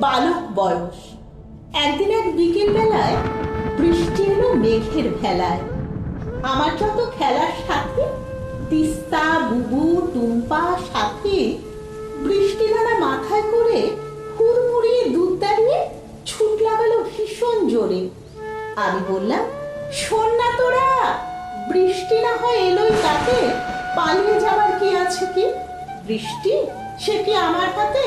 বালক বয়স। একদিন এক বিকেল বেলায় বৃষ্টি এলো মেঘের ভেলায় আমার যত খেলার সাথে, তিস্তা, বুবু, টুম্পা, সাথে বৃষ্টি নানা মাথায় করে হুড়মুড়িয়ে দুধ দাঁড়িয়ে ছুট লাগালো ভীষণ জোরে। আমি বললাম, শোন না তোরা, বৃষ্টি না হয় এলোই তাতে, পালিয়ে যাবার কি আছে কি? বৃষ্টি? সে কি আমার হাতে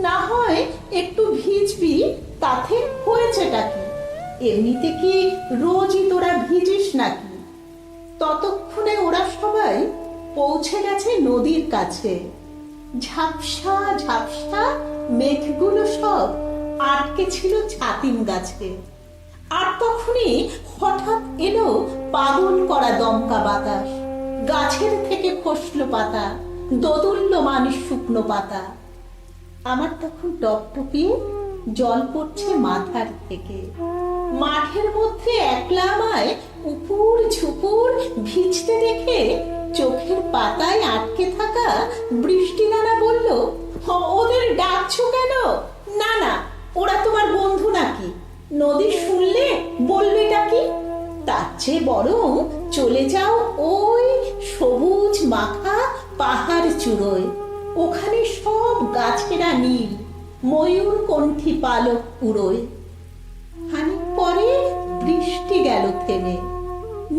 না হয় একটু ভিজবি, তাতে হয়েছেটা কি? এমনিতে কি রোজই তোরা ভিজিস নাকি? ততক্ষণে ওরা সবাই পৌঁছে গেছে নদীর কাছে। ঝাপসা ঝাপসা মেঘগুলো সব আটকে ছিল ছাতিম গাছে। আর তখনই হঠাৎ এলো পাগল করা দমকা বাতাস। গাছের থেকে খসলো পাতা দোদুল্য মানুষ শুকনো পাতা। আমার তখন টপটপিয়ে জল পড়ছে মাথার থেকে। মাঠের মধ্যে একলা আমায় উপুর ঝুপুর ভিজতে দেখে চোখের পাতায় আটকে থাকা বৃষ্টি নানা বলল, "হ- ওদের ডাকছো কেন? না না, ওরা তোমার বন্ধু নাকি। নদী শুনলে বলবেটা কি? তার চেয়ে বরং চলে যাও ওই সবুজ মাখা পাহাড় চূড়োয়। ওখানে সব গাছেরা নীল, ময়ূর কণ্ঠী পালক উড়োয় খানিক পরে বৃষ্টি গেল থেমে।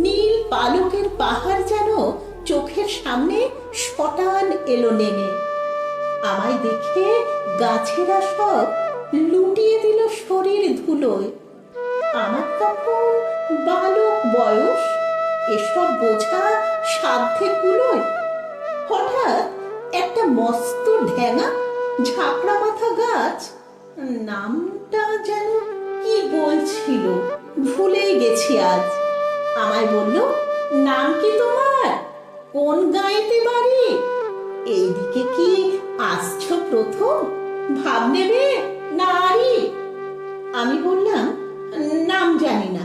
নীল পালকের পাহাড় যেন চোখের সামনে শটান এলো নেমে। আমায় দেখে গাছেরা সব লুটিয়ে দিল শরীর ধুলোয়। আমার তখন বালক বয়স, এসব বোঝা সাধ্যে কুলোয়। হঠাৎ একটা মস্ত ঢেঙা ঝাপড়া মাথা গাছ। নামটা যেন কি বলছিল, ভুলেই গেছি আজ। আমায় বলল, নাম কি তোমার? কোন গাঁয়েতে বাড়ি? এইদিকে কি আসছ প্রথম? ভাব নেবে না আমি বললাম, নাম জানি না।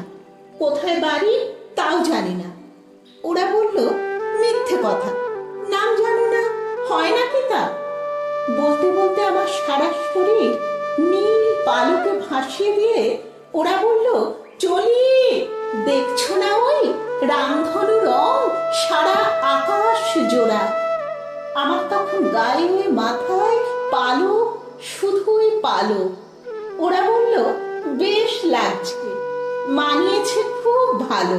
কোথায় বাড়ি তাও জানি না। ওরা বলল, মিথ্যে কথা। বলতে বলতে আমার সারা শরীর নীল পালকে ভাসিয়ে দিয়ে ওরা বলল, চলি, দেখছ না ওই রামধনু রং সারা আকাশ জোড়া? আমার তখন গায়ে, মাথায় পালক শুধুই পালক ওরা বলল, বেশ লাগছে, মানিয়েছে খুব ভালো।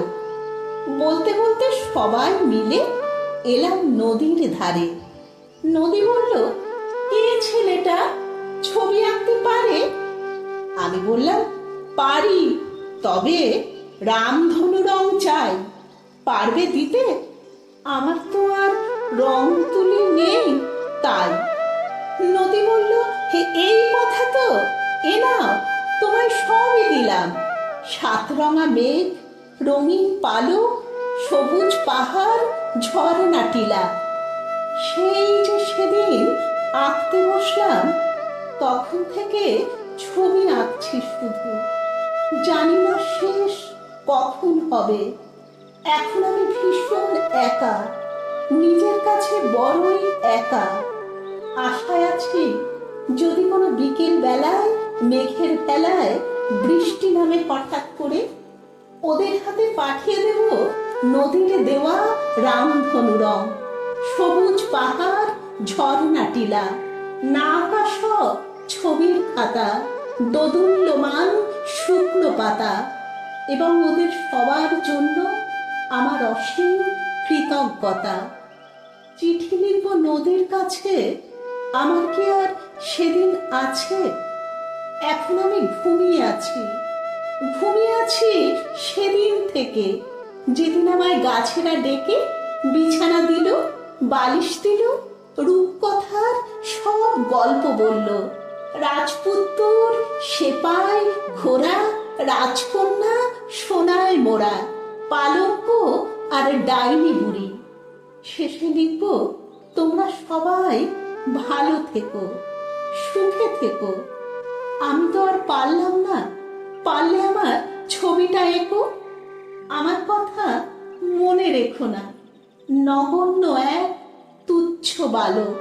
বলতে বলতে সবাই মিলে এলাম নদীর ধারে। নদী বলল ছেলেটা ছবি আঁকতে পারে? আমি বললাম, পারি, তবে রামধনু রং চাই। পারবে দিতে? আমার তো আর রং তুলি নেই তাই। নদী বলল, হে, এই কথা তো? এ না, তোমায় সবই দিলাম। সাত রঙা মেঘ, রঙিন পালক সবুজ পাহাড়, ঝর্ণা টিলা। সেই যে সেদিন আঁকতে বসলাম, তখন থেকে ছবি আঁকছি শুধু। জানি না শেষ কখন হবে। এখন আমি ভীষণ একা, নিজের কাছে বড়ই একা। আশায় আছি যদি কোনো বিকেল বেলায়, মেঘের বেলায় বৃষ্টি নামে হঠাৎ করে ওদের হাতে পাঠিয়ে দেব নদীরে দেওয়া রামধনু রং। সবুজ পাহাড় ঝর্ণা টিলা না ছবির খাতা দোদুল্যমান শুকনো পাতা। এবং ওদের সবার জন্য আমার অসীম কৃতজ্ঞতা। চিঠি লিখব নদীর কাছে, আমার কি আর সেদিন আছে? এখন আমি ঘুমিয়ে আছি। ঘুমিয়ে আছি সেদিন থেকে। যেদিন আমায় গাছেরা ডেকে বিছানা দিল, বালিশ দিল রূপকথার সব গল্প বলল। রাজপুত্তর, সেপাই, ঘোড়া, রাজকন্যা সোনায় মোড়া, পালঙ্ক আর ডাইনি বুড়ি। শেষে লিখব, তোমরা সবাই ভালো থেকো, সুখে থেকো। আমি তো আর পারলাম না। পারলে আমার ছবিটা এঁকো। আমার কথা মনে রেখো না। নগণ্য এক তুচ্ছ বালক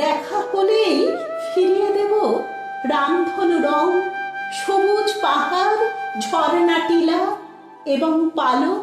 দেখা হলেই ফিরিয়ে দেব রামধনু রং। সবুজ পাহাড় ঝর্ণা টিলা এবং পালক।